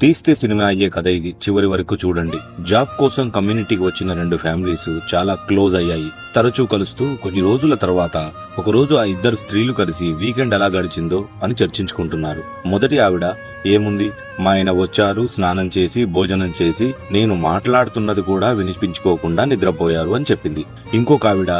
తీస్తే సినిమా అయ్యే కథ ఇది. చివరి వరకు చూడండి. జాబ్ కోసం కమ్యూనిటీకి వచ్చిన రెండు ఫ్యామిలీస్ చాలా క్లోజ్ అయ్యాయి. తరచూ కలుస్తూ కొన్ని రోజుల తర్వాత ఒకరోజు ఆ ఇద్దరు స్త్రీలు కలిసి వీకెండ్ ఎలా గడిచిందో అని చర్చించుకుంటున్నారు. మొదటి ఆవిడ ఏముంది? మా ఆయన వచ్చారు స్నానం చేసి భోజనం చేసి నేను మాట్లాడుతున్నది కూడా వినిపించుకోకుండా నిద్రపోయారు అని చెప్పింది. ఇంకొక ఆవిడ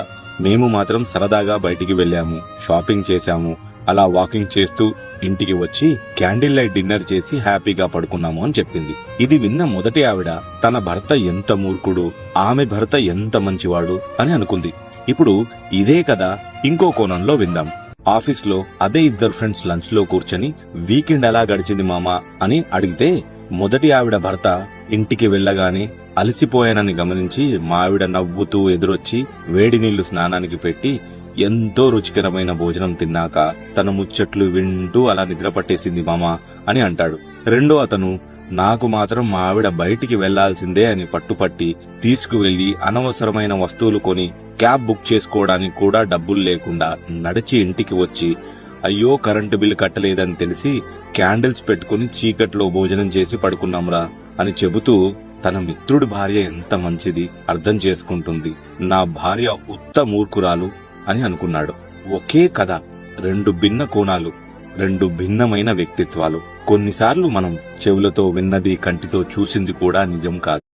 మేము మాత్రం సరదాగా బయటికి వెళ్ళాము షాపింగ్ చేశాము అలా వాకింగ్ చేస్తూ ఇంటికి వచ్చి క్యాండిల్ లైట్ డిన్నర్ చేసి హ్యాపీగా పడుకున్నాము అని చెప్పింది. ఇది విన్న మొదటి ఆవిడ తన భర్త ఎంత మూర్ఖుడు ఆమె భర్త ఎంత మంచివాడు? అని అనుకుంది. ఇప్పుడు ఇదే కదా ఇంకో కోణంలో విందాం. ఆఫీస్లో అదే ఇద్దరు ఫ్రెండ్స్ లంచ్లో కూర్చొని వీకెండ్ ఎలా గడిచింది మామా? అని అడిగితే మొదటి ఆవిడ భర్త ఇంటికి వెళ్ళగానే అలసిపోయానని గమనించి మా ఆవిడ నవ్వుతూ ఎదురొచ్చి వేడి నీళ్ళు స్నానానికి పెట్టి ఎంతో రుచికరమైన భోజనం తిన్నాక తన ముచ్చట్లు వింటూ అలా నిద్ర పట్టేసింది మామా అని అంటాడు. రెండో అతను నాకు మాత్రం మా ఆవిడ బయటికి వెళ్ళాల్సిందే అని పట్టుపట్టి తీసుకువెళ్ళి అనవసరమైన వస్తువులు కొని క్యాబ్ బుక్ చేసుకోవడానికి కూడా డబ్బులు లేకుండా నడిచి ఇంటికి వచ్చి అయ్యో కరెంటు బిల్లు కట్టలేదని తెలిసి క్యాండిల్స్ పెట్టుకుని చీకట్లో భోజనం చేసి పడుకున్నాంరా అని చెబుతూ తన మిత్రుడి భార్య ఎంత మంచిది అర్థం చేసుకుంటుంది. నా భార్య ఉత్త మూర్ఖురాలు అని అనుకున్నాడు. ఒకే కథ రెండు భిన్న కోణాలు రెండు భిన్నమైన వ్యక్తిత్వాలు. కొన్నిసార్లు మనం చెవులతో విన్నది కంటితో చూసింది కూడా నిజం కాదు.